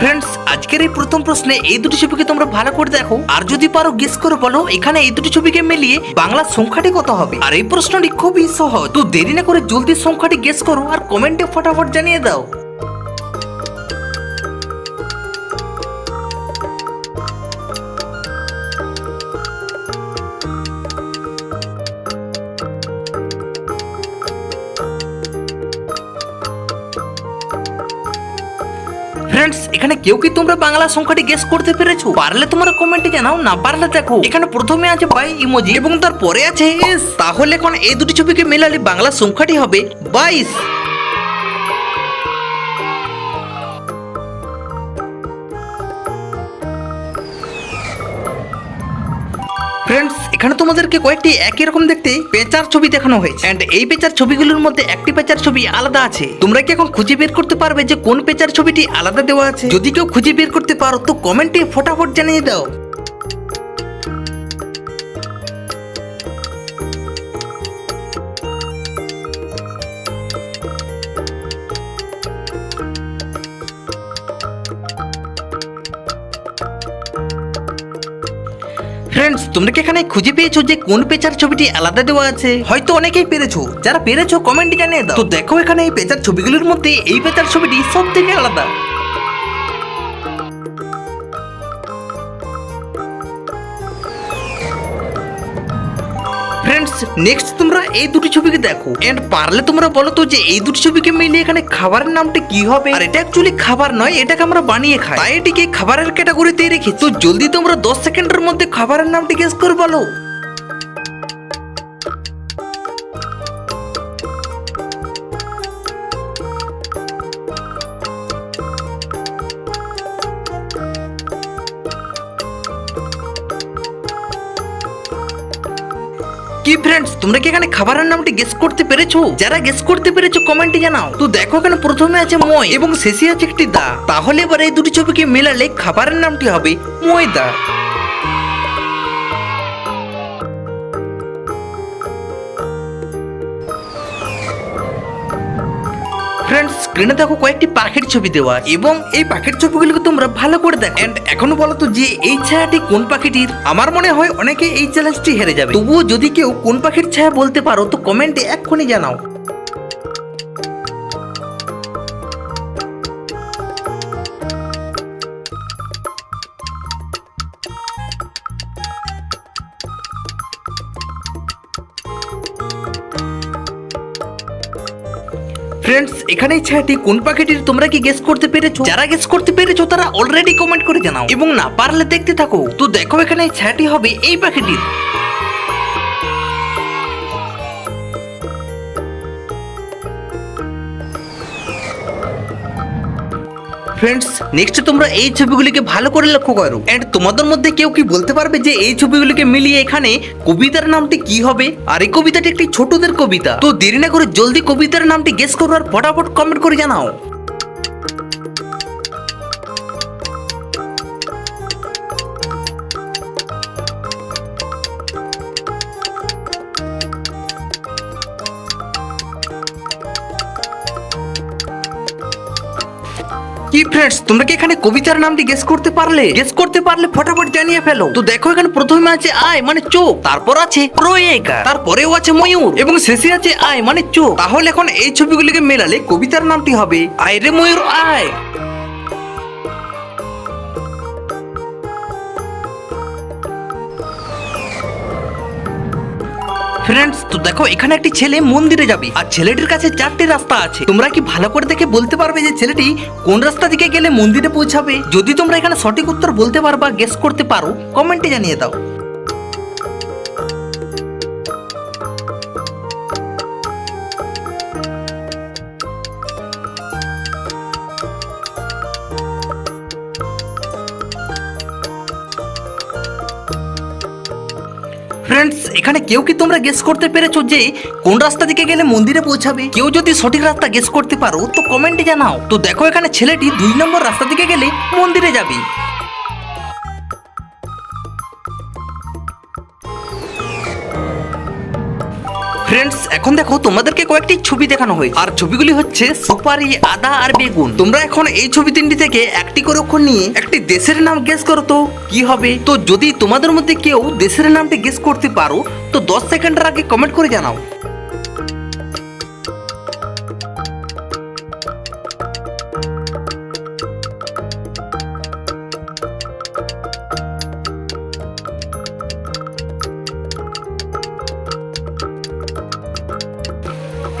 Friends আজকের এই প্রথম প্রশ্নে এই দুটি ছবিকে তোমরা ভালো করে দেখো। আর যদি পারো গেস করে বলো, এখানে এই দুটি ছবিকে মিলিয়ে বাংলা সংখ্যাটি কত হবে? আর এই প্রশ্নটি খুবই সহজ। তো দেরি না করে জলদি সংখ্যাটি গেস করো আর কমেন্টে ফটাফট জানিয়ে দাও। ফ্রেন্ডস এখানে কেউ কি তোমরা বাংলা সংখ্যাটি গেস করতে পেরেছ? পারলে তোমরা কমেন্টে জানাও, না পারলে দেখো। এখানে প্রথমে আছে বাই ইমোজি এবং তারপরে আছে এস তাহলে এখন এই দুটি ছবিকে মেলালে বাংলা সংখ্যাটি হবে বাইশ। ফ্রেন্ডস এখানে তোমাদেরকে কয়েকটি একই রকম দেখতে পেঁচার ছবি দেখানো হয়েছে। এন্ড এই পেঁচার ছবিগুলোর মধ্যে একটি পেঁচার ছবি আলাদা আছে। তোমরা কি এখন খুঁজে বের করতে পারবে যে কোন পেঁচার ছবিটি আলাদা দেওয়া আছে? যদি কেউ খুঁজে বের করতে পারো, তো কমেন্টে ফটাফট জানিয়ে দাও। ফ্রেন্ডস তোমরা কি এখানে খুঁজে পেয়েছ যে কোন পেচার ছবিটি আলাদা দেওয়া আছে? হয়তো অনেকেই পেরেছ। যারা পেরেছ কমেন্ট জানিয়ে দাও। তো দেখো এখানে এই পেচার ছবিগুলোর মধ্যে এই পেচার ছবিটি সব থেকে আলাদা। নেক্সট তোমরা এই দুটি ছবিকে দেখো। এন্ড পারলে তোমরা বলো তো যে এই দুটি ছবিকে মিলিয়ে এখানে খাবারের নামটা কি হবে? আর এটা অ্যাকচুয়ালি খাবার নয়, এটাকে আমরা বানিয়ে খাই। তাই এটিকে খাবারের ক্যাটাগরিতে রেখে তো জলদি তোমরা দশ সেকেন্ডের মধ্যে খাবারের নামটি গেস করে বলো। কি ফ্রেন্ডস তোমরা কি এখানে খাবারের নামটি গেস করতে পেরেছ? যারা গেস করতে পেরেছ কমেন্টে জানাও। তো দেখো এখানে প্রথমে আছে ময় এবং শেষে আছে একটি দা। তাহলে এবার এই দুটি ছবিকে মেলালে খাবারের নামটি হবে ময়দা। ফ্রেন্ডস স্ক্রিনে দেখো কয়েকটি পাখির ছবি দেওয়া এবং এই পাখির ছবিগুলোকে তোমরা ভালো করে দেখো। এন্ড এখনও বলো তো যে এই ছায়াটি কোন পাখিটির? আমার মনে হয় অনেকে এই চ্যালেঞ্জটি হেরে যাবে। তবুও যদি কেউ কোন পাখির ছায়া বলতে পারো, তো কমেন্টে এক্ষুনি জানাও। ফ্রেন্ডস এখানেই ছায়াটি কোন পাখিটির তোমরা কি গেস করতে পেরেছ? যারা গেস করতে পেরেছ, তারা অলরেডি কমেন্ট করে জানাও। এবং না পারলে দেখতে থাকো। তো দেখো এখানে ছায়াটি হবে এই পাখিটির। ফ্রেন্ডস নেক্সট তোমরা এই ছবিগুলিকে ভালো করে লক্ষ্য করো। এন্ড তোমাদের মধ্যে কেউ কি বলতে পারবে যে এই ছবিগুলিকে মিলিয়ে এখানে কবিতার নামটি কি হবে? আর এই কবিতাটি একটি ছোটদের কবিতা। তো দেরি না করে জলদি কবিতার নামটি গেস করো আর ফটাফট কমেন্ট করে জানাও। কি ফ্রেন্ডস তোমরা কি এখানে কবিতার নামটি গেস করতে পারলে? গেস করতে পারলে ফটাফট জানিয়ে ফেলো। তো দেখো এখানে প্রথমে আছে আয় মানে চোখ, তারপর আছে প্রয়েকা তারপরেও আছে ময়ূর, এবং শেষে আছে আয় মানে চোখ। তাহলে এখন এই ছবিগুলিকে মেলালে কবিতার নামটি হবে, আয় রে ময়ূর, আয়। ফ্রেন্ডস তো দেখো, এখানে একটি ছেলে মন্দিরে যাবে। আর ছেলেটির কাছে চারটি রাস্তা আছে। তোমরা কি ভালো করে দেখে বলতে পারবে যে ছেলেটি কোন রাস্তা দিকে গেলে মন্দিরে পৌঁছাবে? যদি তোমরা এখানে সঠিক উত্তর বলতে পারবা গেস করতে পারো কমেন্টে জানিয়ে দাও। এখানে কেউ কি তোমরা গেস করতে পেরেছ যে কোন রাস্তা দিকে গেলে মন্দিরে পৌঁছাবে? কেউ যদি সঠিক রাস্তা গেস করতে পারো, তো কমেন্টে জানাও। তো দেখো এখানে ছেলেটি দুই নম্বর রাস্তা দিকে গেলে মন্দিরে যাবে। ফ্রেন্ডস এখন দেখো তোমাদেরকে কয়েকটি ছবি দেখানো হয়েছে। আর ছবিগুলি হচ্ছে সুপারি, আদা আর বেগুন। তোমরা এখন এই ছবি তিনটি থেকে একটি করে অক্ষর নিয়ে একটি দেশের নাম গেস করো তো, কি হবে? তো যদি তোমাদের মধ্যে কেউ দেশের নামটি গেস করতে পারো, তো দশ সেকেন্ডের আগে কমেন্ট করে জানাও।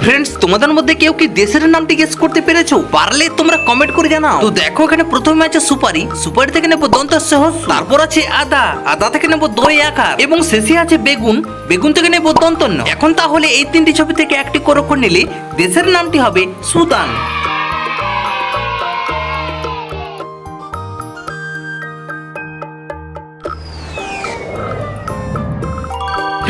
ফ্রেন্ডস তোমাদের মধ্যে কেউ কি দেশের নামটি গেস করতে পেরেছ? পারলে তোমরা কমেন্ট করে জানাও। তো দেখো, এখানে প্রথমে আছে সুপারি। সুপারি থেকে নেব দন্ত সহস তারপর আছে আদা। আদা থেকে নেব দই আকার। এবং শেষে আছে বেগুন। বেগুন থেকে নেব দন্তন্য। এখন তাহলে এই তিনটি ছবি থেকে একটি করে নিলে দেশের নামটি হবে সুদান।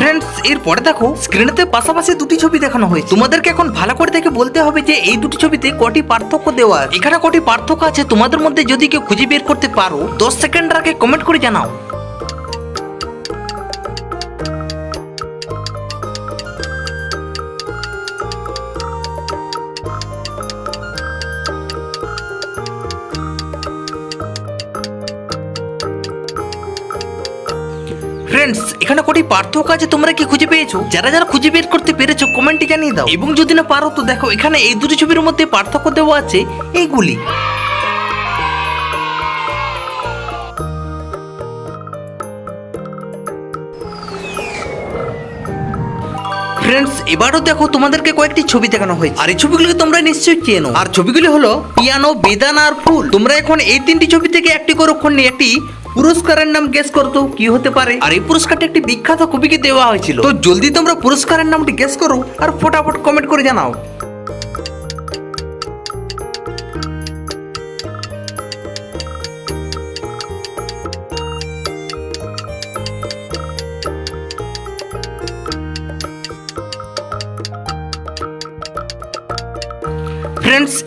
ফ্রেন্ডস এরপরে দেখো স্ক্রিনেতে পাশাপাশি দুটি ছবি দেখানো হয়েছে তোমাদেরকে এখন ভালো করে দেখে বলতে হবে যে এই দুটি ছবিতে কটি পার্থক্য দেওয়া। এখানে কটি পার্থক্য আছে তোমাদের মধ্যে যদি কেউ খুঁজে বের করতে পারো, দশ সেকেন্ড আগে কমেন্ট করে জানাও ফ্রেন্ডস এখানে কটি পার্থক্য আছে, তোমরা কি খুঁজে পেয়েছ? যারা যারা খুঁজে বের করতে পেরেছ কমেন্টে জানিয়ে দাও। এবং যদি না পারো, তো দেখো, এখানে এই দুটি ছবির মধ্যে পার্থক্য দেওয়া আছে, এইগুলি। ফ্রেন্ডস এবারও দেখো, তোমাদেরকে কয়েকটি ছবি দেখানো হয়েছে। আর এই ছবিগুলোকে তোমরা নিশ্চয়ই চেনো। আর ছবিগুলি হলো, পিয়ানো, বেদানা আর ফুল। তোমরা এখন এই তিনটি ছবি থেকে একটি করে নিয়ে একটি পুরস্কারের নাম গেস করতো, কি হতে পারে? আর এই পুরস্কারটা একটি বিখ্যাত কবিকে দেওয়া হয়েছিল। তো জলদি তোমরা পুরস্কারের নামটি গেস করো আর ফটাফট কমেন্ট করে জানাও।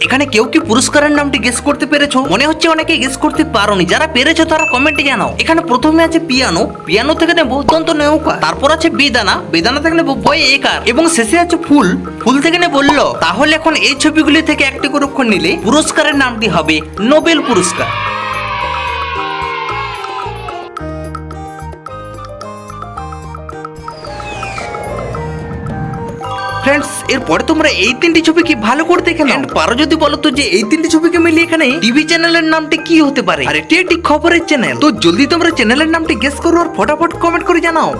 এখানে কেউ কি পুরস্কারের নামটি গেস করতে পেরেছ? মনে হচ্ছে অনেকে গেস করতে পারোনি। যারা পেরেছ তারা কমেন্টে জানাও। এখানে প্রথমে আছে পিয়ানো। পিয়ানো থেকে নেব দন্ত নৌকা। তারপর আছে বেদানা। বেদানা থেকে নেব বই একার। এবং শেষে আছে ফুল। ফুল থেকে নেব বলল তাহলে এখন এই ছবিগুলি থেকে একটি করে নিলে পুরস্কারের নামটি হবে নোবেল পুরস্কার। ফ্রেন্ডস এরপরে তোমরা এই তিনটি ছবি কি ভালো করে দেখে নাও। পারো যদি বলো তো যে এই তিনটি ছবিকে মিলিয়ে এখানে টিভি চ্যানেলের নামটি কি হতে পারে? আর এটি একটি খবরের চ্যানেল তো জলদি তোমরা চ্যানেলের নামটি গেস করো আর ফটাফট কমেন্ট করে জানাও।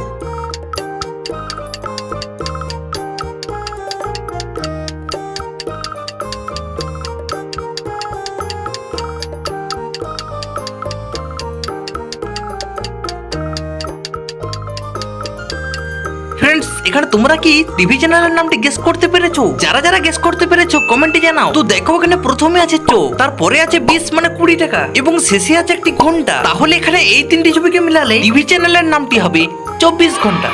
এখানে তোমরা কি টিভি চ্যানেলের নামটি গেস করতে পেরেছ? যারা যারা গেস করতে পেরেছ কমেন্টে জানাও। তো দেখো এখানে প্রথমে আছে চোখ, তারপরে আছে বিশ মানে কুড়ি টাকা, এবং শেষে আছে একটি ঘণ্টা। তাহলে এখানে এই তিনটি ছবিকে মিলালে টিভি চ্যানেলের নামটি হবে চব্বিশ ঘণ্টা।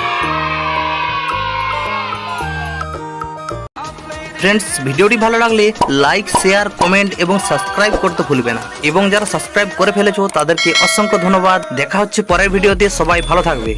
ফ্রেন্ডস ভিডিওটি ভালো লাগলে লাইক শেয়ার কমেন্ট এবং সাবস্ক্রাইব করতে ভুলবে না। এবং যারা সাবস্ক্রাইব করে ফেলেছো, তাদেরকে অসংখ্য ধন্যবাদ। দেখা হচ্ছে পরের ভিডিওতে, সবাই ভালো থাকবে।